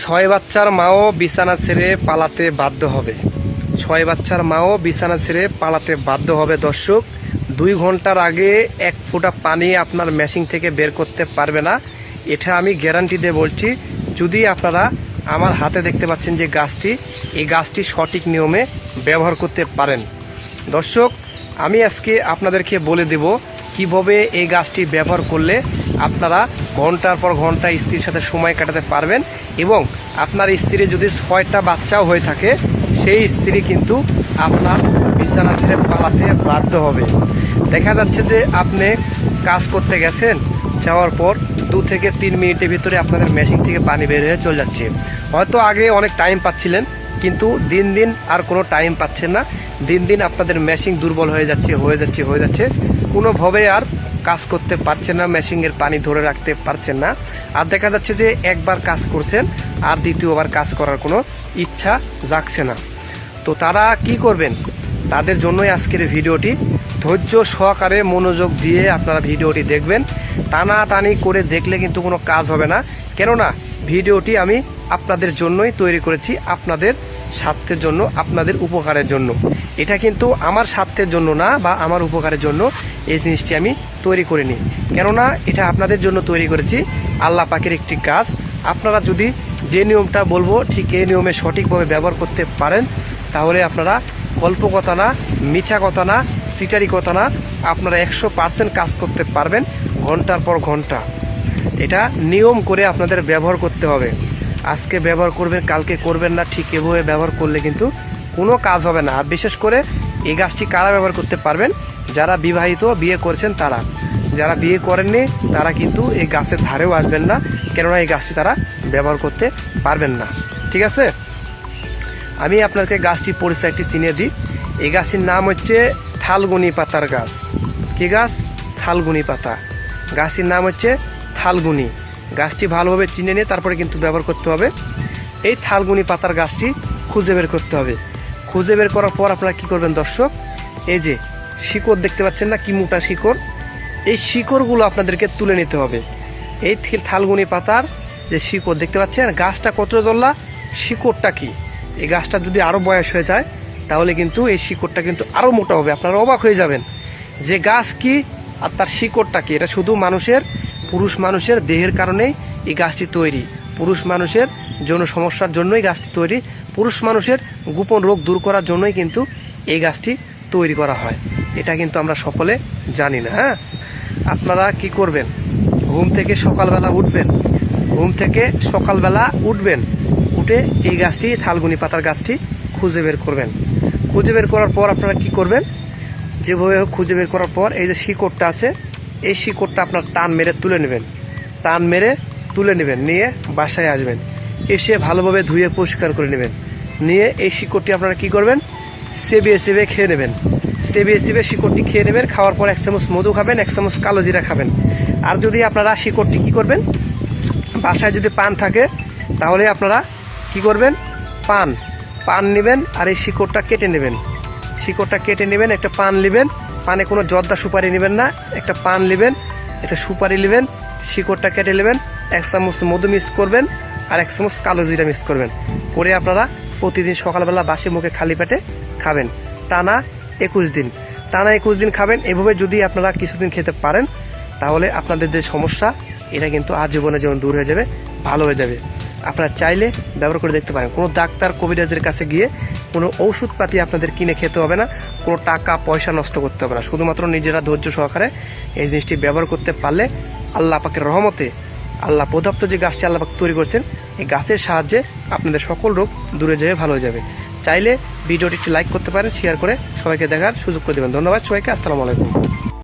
ছয় বাচ্চার মাও বিছানা ছেড়ে পালাতে বাধ্য হবে। ছয় বাচ্চার মাও বিছানা ছেড়ে পালাতে বাধ্য হবে, দর্শক। দুই ঘণ্টার আগে এক ফোঁটা পানি আপনার মেশিন থেকে বের করতে পারবে না। এটা আমি গ্যারান্টি দিয়ে বলছি, যদি আপনারা আমার হাতে দেখতে পাচ্ছেন যে গাছটি, এই গাছটি সঠিক নিয়মে ব্যবহার করতে পারেন। দর্শক, আমি আজকে আপনাদেরকে বলে দেব, কীভাবে এই গাছটি ব্যবহার করলে আপনারা ঘণ্টার পর ঘণ্টা স্ত্রীর সাথে সময় কাটাতে পারবেন এবং আপনার স্ত্রী যদি ছয়টা বাচ্চাও হয়ে থাকে, সেই স্ত্রী কিন্তু আপনার বিছানা ছেড়ে পালাতে বাধ্য হবে। দেখা যাচ্ছে যে আপনি কাজ করতে গেছেন, যাওয়ার পর দু থেকে তিন মিনিটের ভিতরে আপনাদের মেশিন থেকে পানি বের হয়ে চলে যাচ্ছে। হয়তো আগে অনেক টাইম পাচ্ছিলেন, কিন্তু দিন দিন আর কোনো টাইম পাচ্ছেন না। দিন দিন আপনাদের মেশিন দুর্বল হয়ে যাচ্ছে হয়ে যাচ্ছে হয়ে যাচ্ছে। কোনোভাবে আর কাজ করতে পারছেন না, মেশিনের পানি ধরে রাখতে পারছেন না। আর দেখা যাচ্ছে যে একবার কাজ করছেন আর দ্বিতীয়বার কাজ করার কোনো ইচ্ছা জাগছে না। তো তারা কি করবেন? তাদের জন্যই আজকের ভিডিওটি। ধৈর্য সহকারে মনোযোগ দিয়ে আপনারা ভিডিওটি দেখবেন। টানাটানি করে দেখলে কিন্তু কোনো কাজ হবে না। কেননা, ভিডিওটি আমি আপনাদের জন্যই তৈরি করেছি, আপনাদের স্বার্থের জন্য, আপনাদের উপকারের জন্য। এটা কিন্তু আমার স্বার্থের জন্য না বা আমার উপকারের জন্য এই জিনিসটি আমি তৈরি করিনি। কেননা এটা আপনাদের জন্য তৈরি করেছি। আল্লাহ পাকের একটি কাজ। আপনারা যদি যে নিয়মটা বলব, ঠিক এই নিয়মে সঠিকভাবে ব্যবহার করতে পারেন, তাহলে আপনারা গল্প কথা না, মিছা কথা না, সিটারি কথা না, আপনারা একশো পার্সেন্ট কাজ করতে পারবেন ঘণ্টার পর ঘণ্টা। এটা নিয়ম করে আপনাদের ব্যবহার করতে হবে। আজকে ব্যবহার করবেন, কালকে করবেন না, ঠিক এভাবে ব্যবহার করলে কিন্তু কোনো কাজ হবে না। আর বিশেষ করে এই গাছটি কারা ব্যবহার করতে পারবেন? যারা বিবাহিত, বিয়ে করেছেন তারা। যারা বিয়ে করেননি, তারা কিন্তু এই গাছের ধারেও আসবেন না, কেননা এই গাছটি তারা ব্যবহার করতে পারবেন না। ঠিক আছে? আমি আপনাকে গাছটি পরিচয়টি চিনিয়ে দিই। এই গাছটির নাম হচ্ছে থালগুনি পাতার গাছ। কি গাছ? থালগুনি পাতা। গাছটির নাম হচ্ছে থালগুনি। গাছটি ভালোভাবে চিনে নিয়ে তারপরে কিন্তু ব্যবহার করতে হবে। এই থালগুনি পাতার গাছটি খুঁজে বের করতে হবে। খুঁজে বের করার পর আপনারা কি করবেন দর্শক? এই যে শিকড় দেখতে পাচ্ছেন না কি মোটা শিকড়? এই শিকড়গুলো আপনাদেরকে তুলে নিতে হবে। এই থালগুনি পাতার যে শিকড় দেখতে পাচ্ছেন, গাছটা কতটা জ্বললা শিকড়টা কি? এই গাছটা যদি আরও বয়স হয়ে যায়, তাহলে কিন্তু এই শিকড়টা কিন্তু আরও মোটা হবে। আপনারা অবাক হয়ে যাবেন যে গাছ কি আর তার শিকড়টা কি? এটা শুধু মানুষের পুরুষ মানুষের দেহের কারণেই এই গাছটি তৈরি। পুরুষ মানুষের যৌন সমস্যার জন্যই গাছটি তৈরি। পুরুষ মানুষের গোপন রোগ দূর করার জন্যই কিন্তু এই গাছটি তৈরি করা হয়। এটা কিন্তু আমরা সকলে জানি না হ্যাঁ? আপনারা কি করবেন? ঘুম থেকে সকালবেলা উঠবেন। ঘুম থেকে সকালবেলা উঠবেন। উঠে এই গাছটি, থালগুনি পাতার গাছটি খুঁজে বের করবেন। খুঁজে বের করার পর আপনারা কি করবেন? যেভাবে খুঁজে বের করার পর এই যে শিকড়টা আছে এই শিকড়টা আপনার টান মেরে তুলে নেবেন। টান মেরে তুলে নেবেন, নিয়ে বাসায় আসবেন। এসে ভালোভাবে ধুয়ে পরিষ্কার করে নেবেন। নিয়ে এই শিকড়টি আপনারা কি করবেন? সেবিয়ে সেবিয়ে খেয়ে নেবেন। সেবিয়ে সেবিয়ে শিকড়টি খেয়ে নেবেন, খাওয়ার পর এক চামচ মধু খাবেন, এক চামচ কালো জিরা খাবেন। আর যদি আপনারা শিকড়টি কি করবেন? বাসায় যদি পান থাকে, তাহলে আপনারা কি করবেন? পান। পান নেবেন আর এই শিকড়টা কেটে নেবেন। শিকড়টা কেটে নেবেন, একটা পান নেবেন পানে কোনো জর্দা সুপারি নেবেন না, একটা পান নেবেন, একটা সুপারি নেবেন, শিকড়টা কেটে নেবেন, এক চামচ মধু মিক্স করবেন আর এক চামচ কালো জিরা মিক্স করবেন। করে আপনারা প্রতিদিন সকালবেলা বাসি মুখে খালি পেটে খাবেন। টানা একুশ দিন। টানা একুশ দিন খাবেন। এভাবে যদি আপনারা কিছুদিন খেতে পারেন, তাহলে আপনাদের যে সমস্যা, এটা কিন্তু আজীবনে যেমন দূর হয়ে যাবে, ভালো হয়ে যাবে। আপনারা চাইলে ব্যবহার করে দেখতে পারেন। কোনো ডাক্তার কবিরাজের কাছে গিয়ে কোনো ওষুধপাতি আপনাদের কিনে খেতে হবে না, কোনো টাকা, পয়সা নষ্ট করতে হবে না। শুধুমাত্র নিজেরা ধৈর্য সহকারে এই জিনিসটি ব্যবহার করতে পারলে আল্লাহ পাকের রহমতে আল্লাহ প্রদত্ত যে গাছটি আল্লাহ পাক তৈরি করছেন, এই গাছের সাহায্যে আপনাদের সকল রোগ দূরে যাবে, ভালো হয়ে যাবে। চাইলে ভিডিওটি একটি লাইক করতে পারেন শেয়ার করে সবাইকে দেখার সুযোগ করে দেবেন। ধন্যবাদ সবাইকে, আসসালামু আলাইকুম।